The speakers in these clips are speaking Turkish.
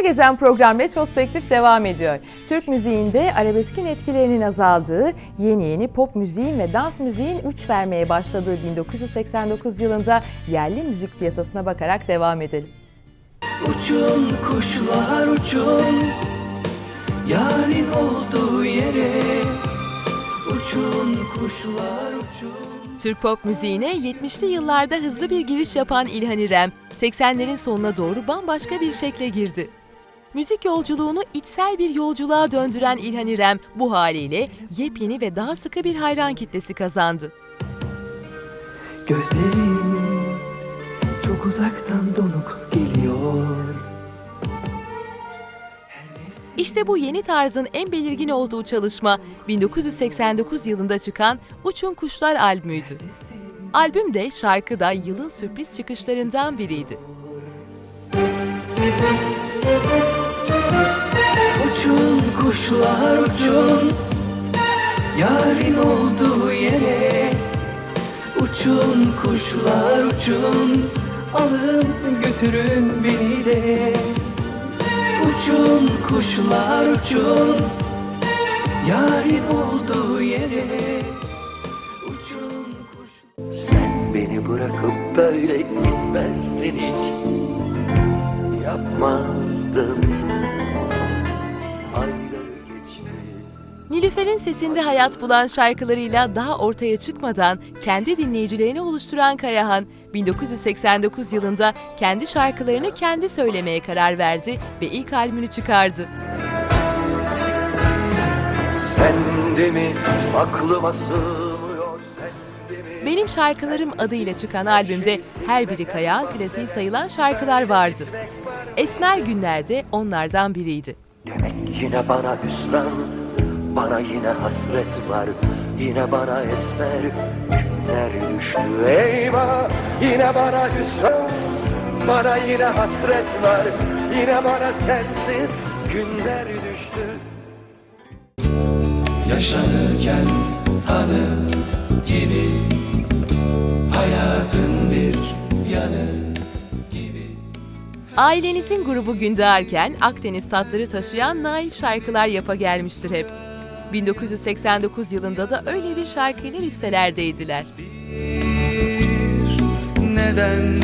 Kısa Gezen program Retrospektif devam ediyor. Türk müziğinde arabeskin etkilerinin azaldığı, yeni yeni pop müziğin ve dans müziğin uç vermeye başladığı 1989 yılında yerli müzik piyasasına bakarak devam edelim. Uçun kuşlar uçun Yarın olduğu yere Uçun kuşlar uçun Türk pop müziğine 70'li yıllarda hızlı bir giriş yapan İlhan İrem, 80'lerin sonuna doğru bambaşka bir şekle girdi. Müzik yolculuğunu içsel bir yolculuğa döndüren İlhan İrem bu haliyle yepyeni ve daha sıkı bir hayran kitlesi kazandı. Gözlerin çok uzaktan donuk geliyor İşte bu yeni tarzın en belirgin olduğu çalışma 1989 yılında çıkan Uçun Kuşlar albümüydü. Albüm de şarkı da yılın sürpriz çıkışlarından biriydi. Uçun kuşlar uçun. Yarın olduğu yere Uçun kuşlar uçun. Alın götürün beni de. Uçun kuşlar uçun. Yarın olduğu yere Uçun kuşlar. Sen beni bırakıp böyle gitmezdin hiç. Yapmazdın Nilüfer'in sesinde hayat bulan şarkılarıyla daha ortaya çıkmadan kendi dinleyicilerini oluşturan Kayahan, 1989 yılında kendi şarkılarını kendi söylemeye karar verdi ve ilk albümünü çıkardı. Sen de mi aklıma sığmıyor sen de mi Benim Şarkılarım adıyla çıkan albümde her biri Kayahan klasiği sayılan şarkılar vardı. Esmer Günler'de onlardan biriydi. Demek yine bana hüsran Bana yine hasret var Yine bana esmer Günler düştü. Eyvah! Yine bana hüsran Bana yine hasret var Yine bana sensiz Günler düştü. Yaşanırken anı gibi Hayatın bir yanı gibi. Ailenizin grubu Gündoğarken Akdeniz tatları taşıyan naif şarkılar yapa gelmiştir hep. 1989 yılında da öyle bir şarkıyla listelerdeydiler. Neden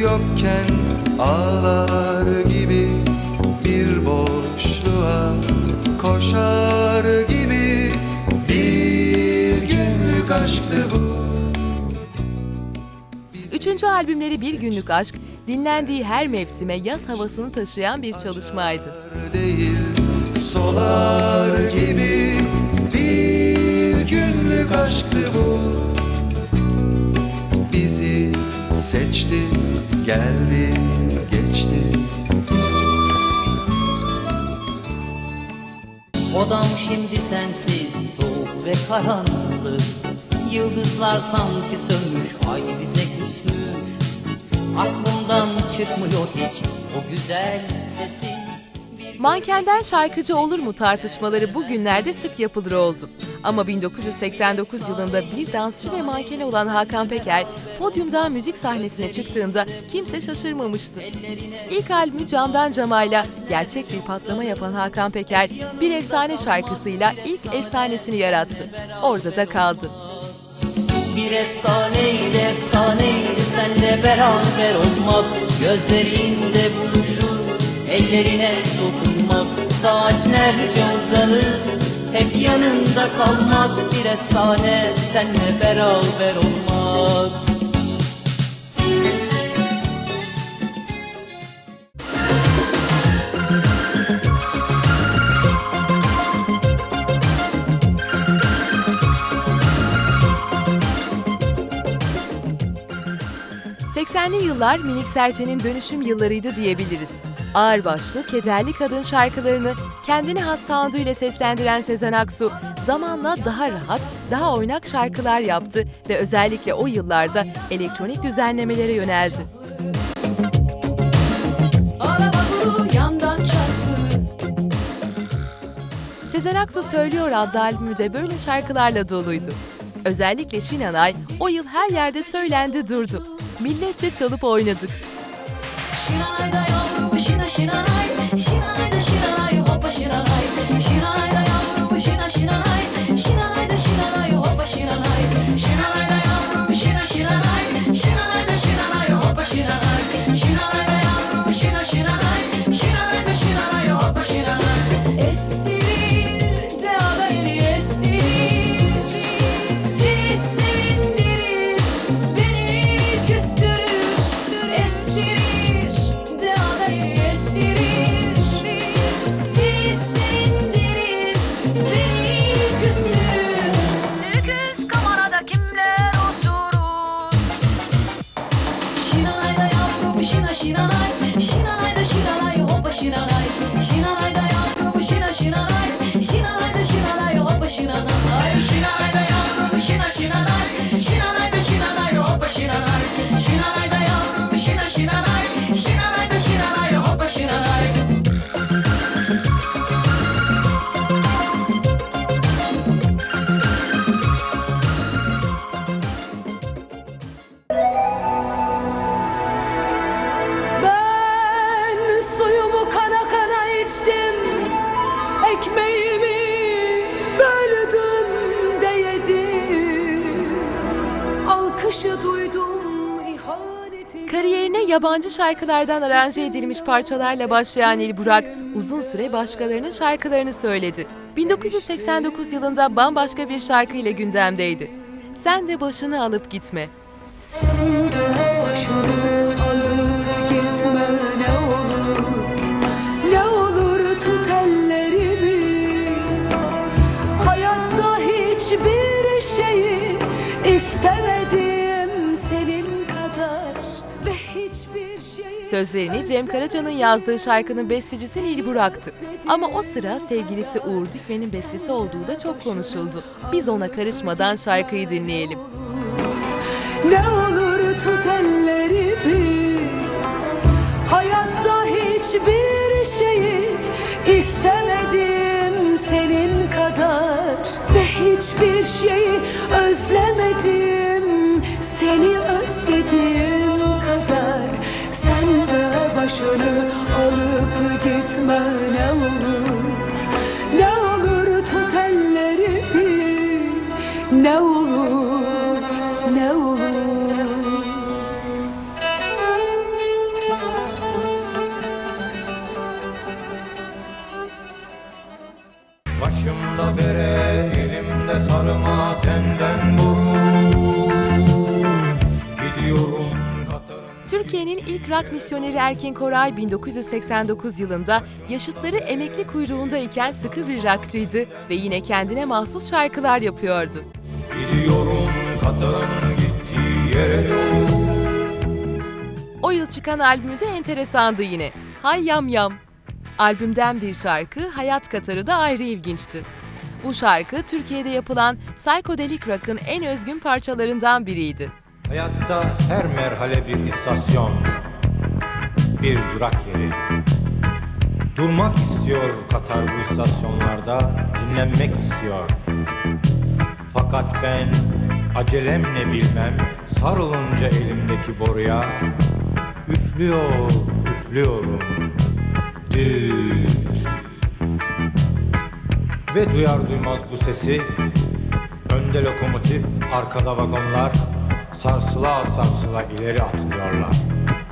yokken ağlar gibi Bir boşluğa koşar gibi Bir günlük aşktı bu Üçüncü albümleri Bir Günlük Aşk, dinlendiği her mevsime yaz havasını taşıyan bir çalışmaydı. değil solar gibi günlük aşktı bu. Bizi seçti geldi geçti. Odam şimdi sensiz, soğuk ve karanlık. Yıldızlar sanki sönmüş, ay bize küsmüş. Aklımdan çıkmıyor hiç o güzel sesin Mankenden şarkıcı olur mu tartışmaları bugünlerde sık yapılır oldu. Ama 1989 yılında bir dansçı ve mankeni olan Hakan Peker, podyumda müzik sahnesine çıktığında kimse şaşırmamıştı. İlk albümü Camdan Cama'yla gerçek bir patlama yapan Hakan Peker, bir efsane şarkısıyla ilk efsanesini yarattı. Orada da kaldı. Bir efsaneydi efsaneydi senle beraber olmak buluşur ellerine dokunmak Saatlerce uzanır hep yanında kalmak Bir efsane senle beraber olmak ...80'li yıllar Minik Serçe'nin dönüşüm yıllarıydı diyebiliriz. Ağırbaşlı, kederli kadın şarkılarını kendine has sound'uyla seslendiren Sezen Aksu, zamanla daha rahat, daha oynak şarkılar yaptı ve özellikle o yıllarda elektronik düzenlemelere yöneldi. Sezen Aksu Söylüyor adlı albümü de böyle şarkılarla doluydu. Özellikle Şinanay o yıl her yerde söylendi durdu. Milletçe çalıp oynadık. Şinanayda Can I? Şarkılardan aranje edilmiş parçalarla başlayan İl Burak, uzun süre başkalarının şarkılarını söyledi. 1989 yılında bambaşka bir şarkıyla gündemdeydi. Sen de başını alıp gitme. Sen de başını Sözlerini Cem Karaca'nın yazdığı şarkının bestecisi Nil Burak'tı. Ama o sıra sevgilisi Uğur Dikmen'in bestesi olduğu da çok konuşuldu. Biz ona karışmadan şarkıyı dinleyelim. Ne olur tut ellerimi Ne olur ne olur Başımda bere, elimde sarma, tenden vurur Gidiyorum Katar'ın Türkiye'nin ilk rock misyoneri Erkin Koray 1989 yılında yaşıtları emekli kuyruğunda iken sıkı bir rockçıydı ve yine kendine mahsus şarkılar yapıyordu. Gidiyorum Katar'ın gittiği yere doğru O yıl çıkan albümü de enteresandı yine. Hay Yam Yam. Albümden bir şarkı Hayat Katarı da ayrı ilginçti. Bu şarkı Türkiye'de yapılan psychedelic rock'ın en özgün parçalarından biriydi. Hayatta her merhale bir istasyon Bir durak yeri Durmak istiyor Katar bu istasyonlarda Dinlenmek istiyor Fakat ben acelem ne bilmem Sarılınca elimdeki boruya Üflüyor, üflüyorum. Düt Ve duyar duymaz bu sesi Önde lokomotif, arkada vagonlar Sarsıla sarsıla ileri atılıyorlar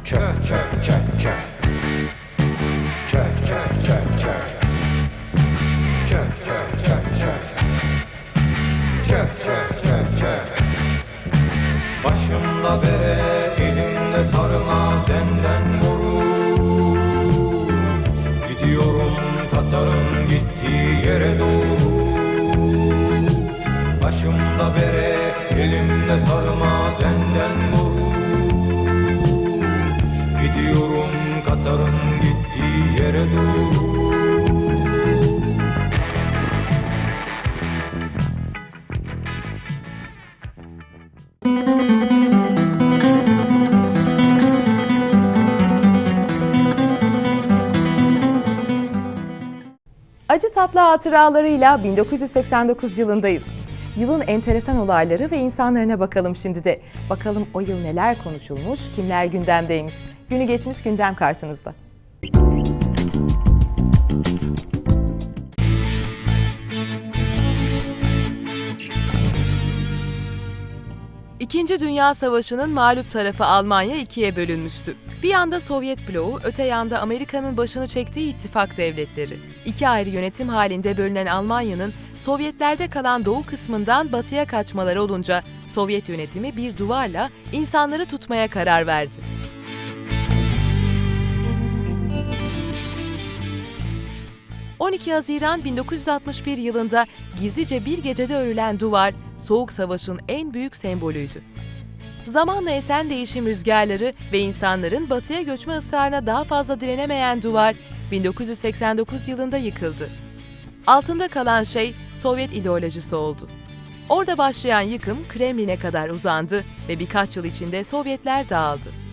Çök çök çök çök Çök çök çök çök Çök çök çök Başımda bere, Acı tatlı hatıralarıyla 1989 yılındayız. Yılın enteresan olayları ve insanlarına bakalım şimdi de. Bakalım o yıl neler konuşulmuş, kimler gündemdeymiş. Günü geçmiş gündem karşınızda. İkinci Dünya Savaşı'nın mağlup tarafı Almanya ikiye bölünmüştü. Bir yanda Sovyet bloğu, öte yanda Amerika'nın başını çektiği ittifak devletleri. İki ayrı yönetim halinde bölünen Almanya'nın Sovyetlerde kalan doğu kısmından batıya kaçmaları olunca Sovyet yönetimi bir duvarla insanları tutmaya karar verdi. ...12 Haziran 1961 yılında gizlice bir gecede örülen duvar, Soğuk Savaş'ın en büyük sembolüydü. Zamanla esen değişim rüzgarları ve insanların batıya göçme ısrarına daha fazla direnemeyen duvar 1989 yılında yıkıldı. Altında kalan şey Sovyet ideolojisi oldu. Orada başlayan yıkım Kremlin'e kadar uzandı ve birkaç yıl içinde Sovyetler dağıldı.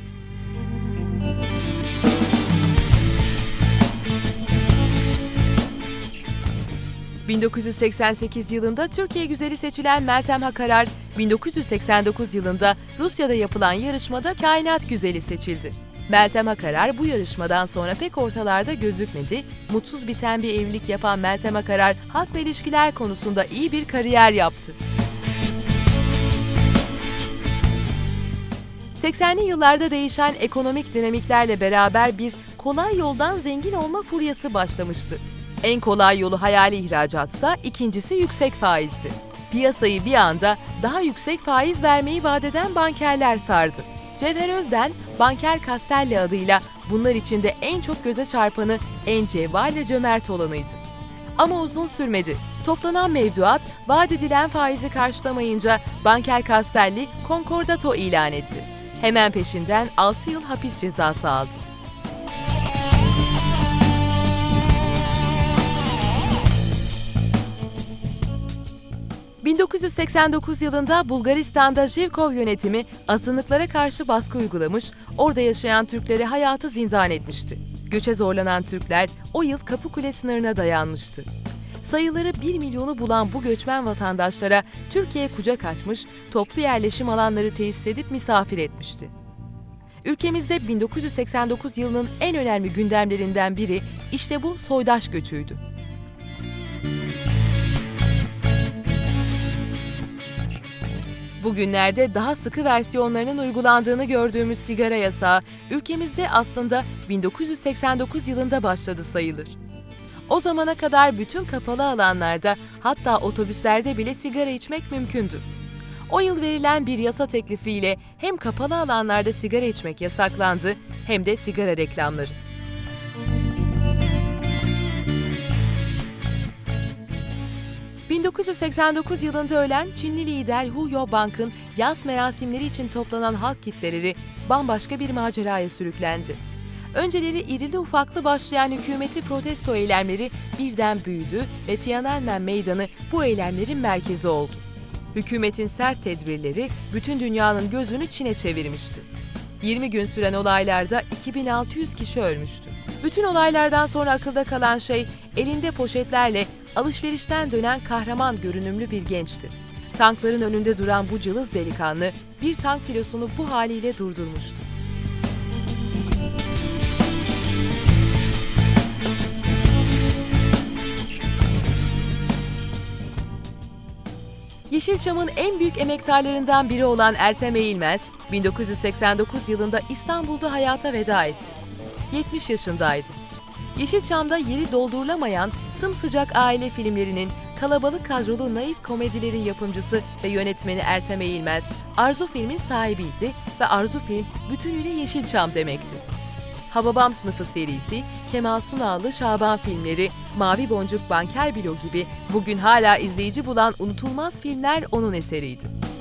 ...1988 yılında Türkiye güzeli seçilen Meltem Hakarar, 1989 yılında Rusya'da yapılan yarışmada Kainat Güzeli seçildi. Meltem Akarar bu yarışmadan sonra pek ortalarda gözükmedi, mutsuz biten bir evlilik yapan Meltem Akarar halkla ilişkiler konusunda iyi bir kariyer yaptı. 80'li yıllarda değişen ekonomik dinamiklerle beraber bir kolay yoldan zengin olma furyası başlamıştı. En kolay yolu hayali ihracatsa ikincisi yüksek faizdi. Piyasayı bir anda daha yüksek faiz vermeyi vadeden bankerler sardı. Cevher Özden, Banker Castelli adıyla bunlar içinde en çok göze çarpanı en cevval ve cömert olanıydı. Ama uzun sürmedi. Toplanan mevduat vaat edilen faizi karşılamayınca Banker Castelli konkordato ilan etti. Hemen peşinden 6 yıl hapis cezası aldı. ...1989 yılında Bulgaristan'da Jivkov yönetimi azınlıklara karşı baskı uygulamış, orada yaşayan Türkleri hayatı zindan etmişti. Göçe zorlanan Türkler o yıl Kapıkule sınırına dayanmıştı. Sayıları 1 milyonu bulan bu göçmen vatandaşlara Türkiye kucak açmış, toplu yerleşim alanları tesis edip misafir etmişti. Ülkemizde 1989 yılının en önemli gündemlerinden biri işte bu soydaş göçüydü. Bugünlerde daha sıkı versiyonlarının uygulandığını gördüğümüz sigara yasağı ülkemizde aslında 1989 yılında başladı sayılır. O zamana kadar bütün kapalı alanlarda hatta otobüslerde bile sigara içmek mümkündü. O yıl verilen bir yasa teklifiyle hem kapalı alanlarda sigara içmek yasaklandı hem de sigara reklamları. ...1989 yılında ölen Çinli lider Hu Yaobank'ın yaz merasimleri için toplanan halk kitleleri bambaşka bir maceraya sürüklendi. Önceleri irili ufaklı başlayan hükümeti protesto eylemleri birden büyüdü ve Tiananmen Meydanı bu eylemlerin merkezi oldu. Hükümetin sert tedbirleri bütün dünyanın gözünü Çin'e çevirmişti. 20 gün süren olaylarda 2600 kişi ölmüştü. Bütün olaylardan sonra akılda kalan şey elinde poşetlerle alışverişten dönen kahraman görünümlü bir gençti. Tankların önünde duran bu cılız delikanlı bir tank kilosunu bu haliyle durdurmuştu. Yeşilçam'ın en büyük emektarlarından biri olan Ertem Eğilmez, 1989 yılında İstanbul'da hayata veda etti. 70 yaşındaydı. Yeşilçam'da yeri doldurulamayan sımsıcak aile filmlerinin kalabalık kadrolu naif komedilerin yapımcısı ve yönetmeni Ertem Eğilmez, Arzu Film'in sahibiydi ve Arzu Film bütünüyle Yeşilçam demekti. Hababam sınıfı serisi, Kemal Sunallı Şaban filmleri, Mavi Boncuk Banker Bilo gibi bugün hala izleyici bulan unutulmaz filmler onun eseriydi.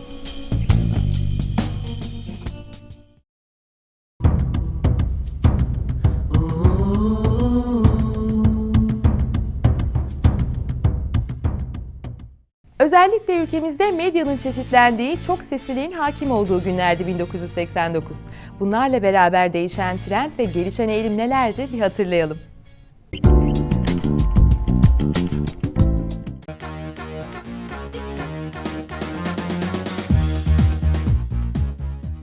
Özellikle ülkemizde medyanın çeşitlendiği, çok sesliliğin hakim olduğu günlerdi 1989. Bunlarla beraber değişen trend ve gelişen eğilim nelerdi bir hatırlayalım.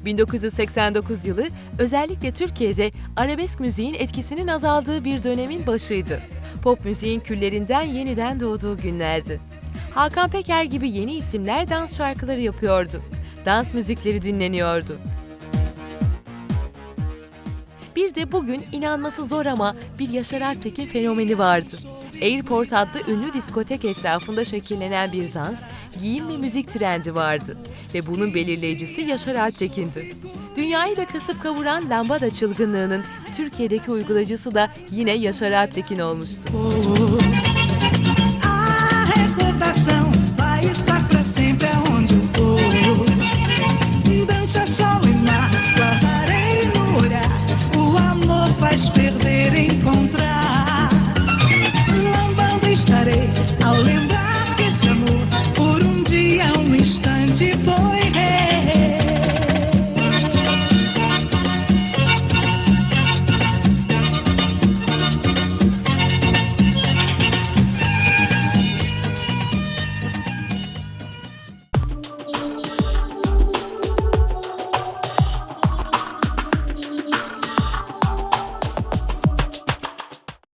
...1989 yılı özellikle Türkiye'de arabesk müziğin etkisinin azaldığı bir dönemin başıydı. Pop müziğin küllerinden yeniden doğduğu günlerdi. Hakan Peker gibi yeni isimler dans şarkıları yapıyordu. dans müzikleri dinleniyordu. Bir de bugün inanması zor ama bir Yaşar Alptekin fenomeni vardı. Airport adlı ünlü diskotek etrafında şekillenen bir dans, giyim ve müzik trendi vardı. Ve bunun belirleyicisi Yaşar Alptekin'di. Dünyayı da kasıp kavuran lambada çılgınlığının Türkiye'deki uygulayıcısı da yine Yaşar Alptekin olmuştu. Oh,